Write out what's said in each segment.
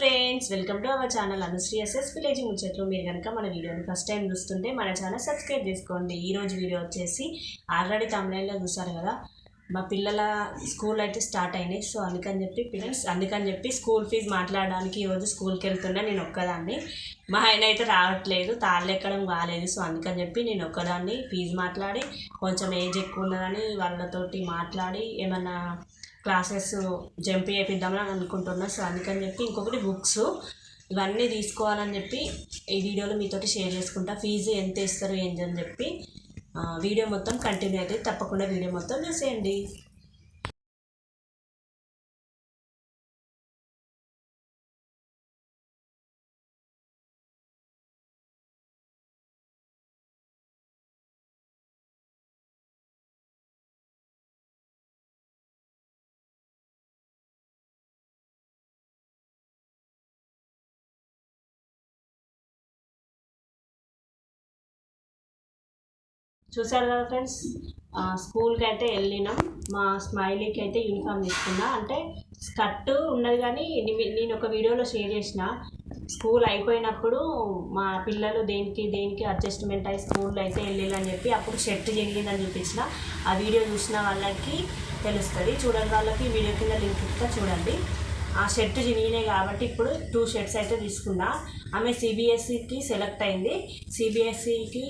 Friends welcome to our channel Anushri SS village ముచ్చట్లు. మీరు కనుక మన వీడియోని ఫస్ట్ టైం చూస్తుంటే మన ఛానల్ సబ్స్క్రైబ్ చేసుకోండి. ఈరోజు వీడియో వచ్చేసి ఆల్రెడీ తమిళలో చూసారు కదా. మా పిల్లల స్కూల్ అయితే స్టార్ట్ అయినాయి. సో అందుకని చెప్పి పిల్లల్స్ అందుకని చెప్పి స్కూల్ ఫీజు మాట్లాడడానికి ఈరోజు స్కూల్కి వెళ్తున్నా నేను ఒక్కదాన్ని. మా ఆయన అయితే రావట్లేదు తాళ్ళు ఎక్కడం కాలేదు. సో అందుకని చెప్పి నేను ఒక్కదాన్ని ఫీజు మాట్లాడి కొంచెం ఏజ్ ఎక్కువ ఉన్నదని వాళ్ళతోటి మాట్లాడి ఏమన్నా క్లాసెస్ జంప్ చేపిద్దామని అనుకుంటున్నా. సో అందుకని చెప్పి ఇంకొకటి బుక్స్. ఇవన్నీ తీసుకోవాలని చెప్పి ఈ వీడియోలో మీతోటి షేర్ చేసుకుంటా. ఫీజు ఎంత ఇస్తారు ఏంటి అని చెప్పి వీడియో మొత్తం కంటిన్యూ అయితే తప్పకుండా వీడియో మొత్తం చూసేయండి. చూసారు కదా ఫ్రెండ్స్? స్కూల్కి అయితే వెళ్ళినాం. మా స్మైలీకి అయితే యూనిఫామ్ తీసుకున్నా. అంటే స్కర్ట్ ఉన్నది కానీ నేను ఒక వీడియోలో షేర్ చేసిన. స్కూల్ అయిపోయినప్పుడు మా పిల్లలు దేనికి దేనికి అడ్జస్ట్మెంట్ అయ్యి స్కూల్లో అయితే వెళ్ళాలని చెప్పి అప్పుడు షర్ట్ చెల్లిందని చూపించిన. ఆ వీడియో చూసిన వాళ్ళకి తెలుస్తుంది. చూడని వాళ్ళకి వీడియో కింద లింక్ ఇస్తా చూడండి. ఆ షర్ట్ చినిగినాయి కాబట్టి ఇప్పుడు టూ షర్ట్స్ అయితే తీసుకున్నా. ఆమె సిబిఎస్ఈకి సెలెక్ట్ అయింది. సిబిఎస్ఈకి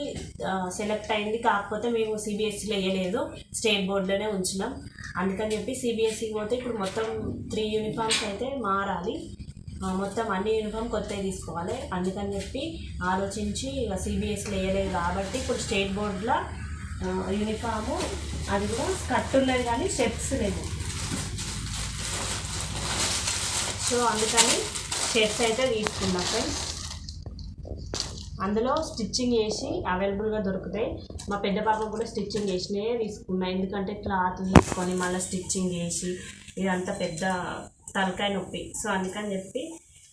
సెలెక్ట్ అయింది కాకపోతే మేము సిబిఎస్ఈలో వేయలేదు. స్టేట్ బోర్డులోనే ఉంచినాం. అందుకని చెప్పి సిబిఎస్ఈకి పోతే ఇప్పుడు మొత్తం త్రీ యూనిఫామ్స్ అయితే మారాలి. మొత్తం అన్ని యూనిఫామ్ కొత్తవి తీసుకోవాలి. అందుకని చెప్పి ఆలోచించి ఇక సిబిఎస్ఈలో వేయలేదు కాబట్టి ఇప్పుడు స్టేట్ బోర్డులో యూనిఫాము అది కూడా కట్టున్నది కానీ షర్ట్స్ లేవు. సో అందుకని షర్ట్స్ అయితే తీసుకున్నా ఫ్రెండ్స్. అందులో స్టిచ్చింగ్ చేసి అవైలబుల్గా దొరుకుతాయి. మా పెద్ద పాప కూడా స్టిచ్చింగ్ చేసినవే తీసుకున్నా. ఎందుకంటే క్లాత్ తీసుకొని మళ్ళీ స్టిచ్చింగ్ చేసి ఇదంతా పెద్ద తలకాయ నొప్పి. సో అందుకని చెప్పి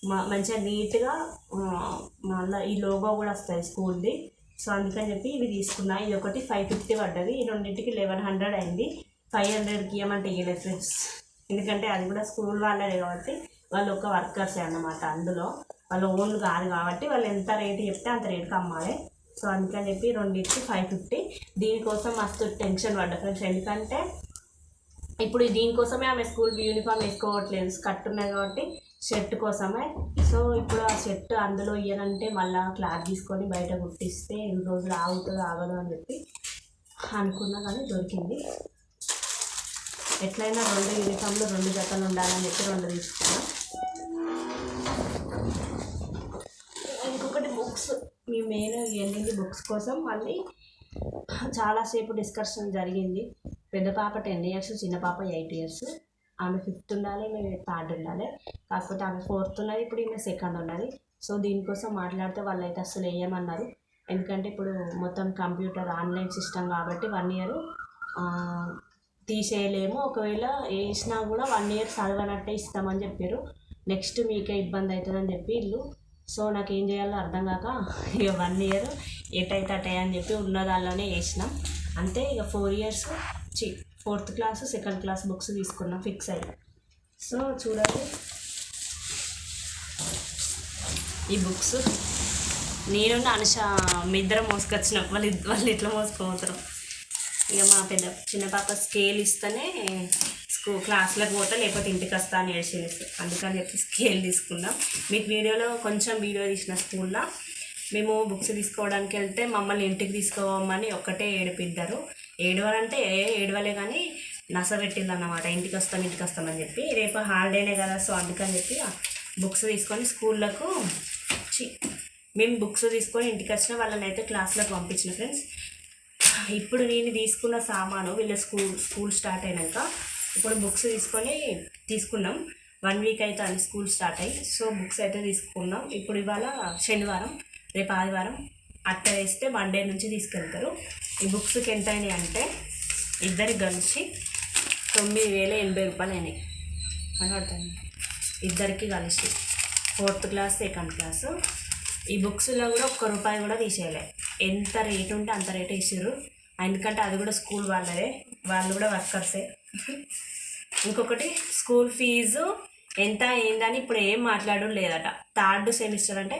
మా మంచిగా నీట్గా మళ్ళీ ఈ లోగో కూడా వస్తాయి స్కూల్ది. సో అందుకని చెప్పి ఇవి తీసుకున్నా. ఇది ఒకటి ఫైవ్ ఫిఫ్టీ పడ్డది. ఈ రెండింటికి లెవెన్ హండ్రెడ్ అయింది. ఫైవ్ హండ్రెడ్కి ఇవ్వమంటే ఇవ్వలేదు ఫ్రెండ్స్. ఎందుకంటే అది కూడా స్కూల్ వాళ్ళదే కాబట్టి వాళ్ళు ఒక వర్కర్సే అన్నమాట అందులో. వాళ్ళు ఓన్లు కాదు కాబట్టి వాళ్ళు ఎంత రేటు చెప్తే అంత రేటుకి అమ్మాలి. సో అందుకని చెప్పి రెండింటికి ఫైవ్ ఫిఫ్టీ దీనికోసం మస్తు టెన్షన్ పడ్డ ఫ్రెండ్స్. ఎందుకంటే ఇప్పుడు దీనికోసమే ఆమె స్కూల్ యూనిఫామ్ వేసుకోవట్లేదు. స్కర్ట్ ఉన్నాయి కాబట్టి షర్ట్ కోసమే. సో ఇప్పుడు ఆ షర్ట్ అందులో ఇయ్యనంటే మళ్ళీ క్లాత్ తీసుకొని బయట కుట్టిస్తే ఎన్ని రోజులు ఆగుతుందో ఆగదు అని చెప్పి అనుకున్నా కానీ దొరికింది. ఎట్లయినా రెండు యూనిఫామ్లు రెండు జతలు ఉండాలని చెప్పి రెండు తీసుకున్నాను బుక్స్ మీ మెయిన్ వెళ్ళింది బుక్స్ కోసం మళ్ళీ చాలాసేపు డిస్కషన్ జరిగింది. పెద్ద పాప టెన్ ఇయర్స్ చిన్న పాప ఎయిట్ ఇయర్స్. ఆమె ఫిఫ్త్ ఉండాలి మేము థర్డ్ ఉండాలి. కాకపోతే ఆమె ఫోర్త్ ఉన్నది ఇప్పుడు ఈమె సెకండ్ ఉన్నది. సో దీనికోసం మాట్లాడితే వాళ్ళు అయితే అసలు వేయమన్నారు ఎందుకంటే ఇప్పుడు మొత్తం కంప్యూటర్ ఆన్లైన్ సిస్టమ్ కాబట్టి వన్ ఇయర్ తీసేయలేము. ఒకవేళ వేసినా కూడా వన్ ఇయర్ చదవనట్టే ఇస్తామని చెప్పారు. నెక్స్ట్ మీకే ఇబ్బంది అవుతుందని చెప్పి వీళ్ళు సో నాకు ఏం చేయాలో అర్థం కాక ఇక వన్ ఇయర్ ఎటైతే అటే అని చెప్పి ఉన్న దానిలోనే వేసినాం అంతే ఇక ఫోర్ ఇయర్స్ చి fourth class second class books తీసుకున్నాం ఫిక్స్ అయ్యి. సో చూడండి. ఈ బుక్స్ నేను అనుష మీ ఇద్దరం మోసుకొచ్చినాం. వాళ్ళు వాళ్ళు ఇట్లా మోసుకోపోతారు. ఇక మా పెద్ద చిన్న పాప స్కేల్ ఇస్తేనే స్కూల్ క్లాస్లోకి పోతా లేకపోతే ఇంటికి వస్తా అని ఏడ్చేసి అందుకని చెప్పి స్కేల్ తీసుకున్నాం. మీకు వీడియోలో కొంచెం వీడియో తీసిన స్కూల్లో మేము బుక్స్ తీసుకోవడానికి వెళ్తే మమ్మల్ని ఇంటికి తీసుకోవమని ఒక్కటే ఏడిపిద్దరు. ఏడవాలంటే ఏ ఏడవలే కానీ నసబెట్టింది అనమాట ఇంటికి వస్తాం ఇంటికి వస్తామని చెప్పి. రేపు హాలిడేనే కదా సో అందుకని చెప్పి బుక్స్ తీసుకొని స్కూళ్ళకు చి మేము బుక్స్ తీసుకొని ఇంటికి వచ్చిన వాళ్ళని అయితే క్లాస్లోకి పంపించిన ఫ్రెండ్స్. ఇప్పుడు నేను తీసుకున్న సామాను వీళ్ళ స్కూల్ స్కూల్ స్టార్ట్ అయినాక ఇప్పుడు బుక్స్ తీసుకొని తీసుకున్నాం. వన్ వీక్ అయితే అని స్కూల్ స్టార్ట్ అయ్యి సో బుక్స్ అయితే తీసుకున్నాం. ఇప్పుడు ఇవాళ శనివారం రేపు ఆదివారం అట్ట వేస్తే మండే నుంచి తీసుకెళ్తారు. ఈ బుక్స్కి ఎంత అయినాయి అంటే ఇద్దరికి కలిసి తొమ్మిది వేల ఎనభై రూపాయలు అయినాయి. కనబడుతుంది ఇద్దరికి కలిసి. Fourth class second class. ఈ బుక్స్లో కూడా ఒక్క రూపాయి కూడా తీసేయలే. ఎంత రేటు ఉంటే అంత రేట్ ఇచ్చారు ఎందుకంటే అది కూడా స్కూల్ వాళ్ళదే. వాళ్ళు కూడా వర్కర్సే. ఇంకొకటి స్కూల్ ఫీజు ఎంత ఏందని ఇప్పుడు ఏం మాట్లాడు లేదట. థర్డ్ సెమిస్టర్ అంటే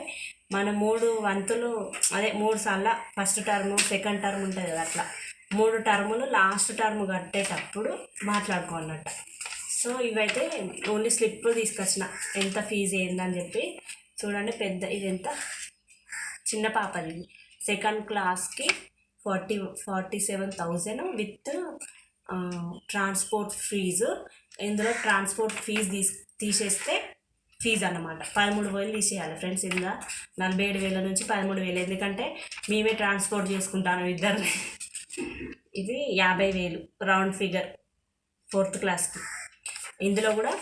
మన మూడు వంతులు అదే మూడు సార్లు ఫస్ట్ టర్మ్ సెకండ్ టర్మ్ ఉంటుంది కదా అట్లా. మూడు టర్ములు లాస్ట్ టర్మ్ కట్టేటప్పుడు మాట్లాడుకోవాలన్నట్ట. సో ఇవైతే ఓన్లీ స్లిప్ తీసుకొచ్చిన. ఎంత ఫీజు ఏందని చెప్పి చూడండి పెద్ద ఇది ఎంత చిన్న పాపది సెకండ్ క్లాస్కి forty forty seven thousand with transport fees ఇందులో ట్రాన్స్పోర్ట్ ఫీజు తీసి తీసేస్తే ఫీజు అన్నమాట. పదమూడు వేలు తీసేయాలి ఫ్రెండ్స్ ఇందులో నలభై ఏడు వేల నుంచి పదమూడు వేలు. ఎందుకంటే మేమే ట్రాన్స్పోర్ట్ చేసుకుంటాను ఇద్దరు ఇది యాభై వేలు రౌండ్ ఫిగర్ ఫోర్త్ క్లాస్కి ఇందులో కూడా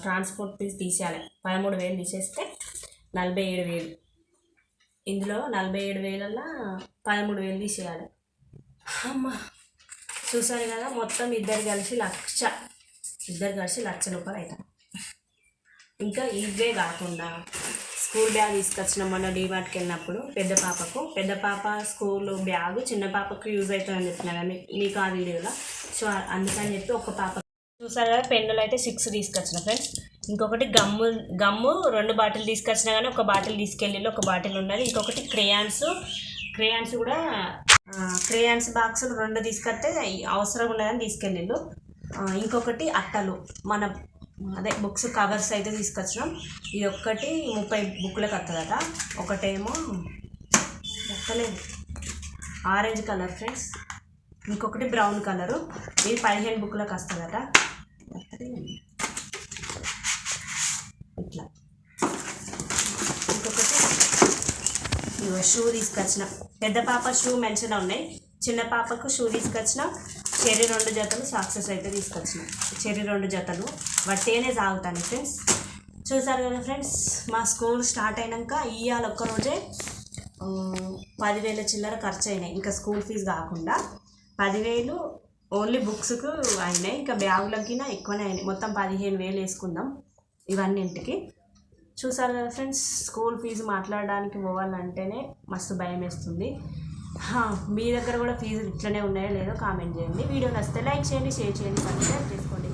ట్రాన్స్పోర్ట్ ఫీజు తీసేయాలి. పదమూడు వేలు తీసేస్తే నలభై ఏడు వేలు. ఇందులో నలభై ఏడు వేలల్లో పదమూడు వేలు తీసేయాలి. అమ్మ చూసారు కదా మొత్తం ఇద్దరు కలిసి లక్ష ఇద్దరు కలిసి లక్ష రూపాయలు అవుతాం ఇంకా ఇవే కాకుండా స్కూల్ బ్యాగ్ తీసుకొచ్చిన మొన్న డీమార్ట్కి వెళ్ళినప్పుడు పెద్ద పాపకు పెద్ద పాప స్కూల్ బ్యాగ్ చిన్న పాపకు యూజ్ అవుతుందని చెప్పిన మీకు ఆ వీడియోలో. సో అందుకని చెప్పి ఒక పాప చూసారు కదా పెన్నులు అయితే సిక్స్ తీసుకొచ్చిన ఫ్రెండ్స్ ఇంకొకటి గమ్ము గమ్ము రెండు బాటిల్ తీసుకొచ్చినా కానీ ఒక బాటిల్ తీసుకెళ్ళి ఒక బాటిల్ ఉన్నది. ఇంకొకటి క్రేయాన్స్ క్రేయాన్స్ కూడా క్రేయాన్స్ బాక్సులు రెండు తీసుకొస్తే అవసరం ఉన్నదని తీసుకెళ్ళిళ్ళు ఇంకొకటి అట్టలు. మన అదే బుక్స్ కవర్స్ అయితే తీసుకొచ్చినాం. ఇది ఒక్కటి ముప్పై బుక్లకు వస్తుందట ఒకటేమో వస్తలేదు ఆరెంజ్ కలర్ ఫ్రెండ్స్. ఇంకొకటి బ్రౌన్ కలరు. ఇది పదిహేను బుక్లకు వస్తుందట ఇట్లా ఇంకొకటి ఇగో షూ తీసుకొచ్చిన. పెద్ద పాప షూ మంచిగా ఉన్నాయి. చిన్న పాపకు షూ తీసుకొచ్చిన. చెర్రీ రెండు జతలు సాక్సెస్ అయితే తీసుకొచ్చిన. చెర్రీ రెండు జతలు. వట్టేనే సాగుతాను ఫ్రెండ్స్ చూసారు కదా ఫ్రెండ్స్ మా స్కూల్ స్టార్ట్ అయినాక ఇవాళ ఒక్కరోజే పదివేల చిల్లర ఖర్చు అయినాయి ఇంకా స్కూల్ ఫీజు కాకుండా పదివేలు ఓన్లీ బుక్స్కు అయినాయి. ఇంకా బ్యాగులకి ఎక్కువనే అయినాయి. మొత్తం పదిహేను వేలు వేసుకుందాం. ఇవన్నింటికి. చూసారు కదా ఫ్రెండ్స్ స్కూల్ ఫీజు మాట్లాడడానికి పోవాలంటేనే మస్తు భయం వేస్తుంది. మీ దగ్గర కూడా ఫీజులు ఇట్లనే ఉన్నాయో లేదో కామెంట్ చేయండి. వీడియో నచ్చితే లైక్ చేయండి షేర్ చేయండి సబ్స్క్రైబ్ చేసుకోండి.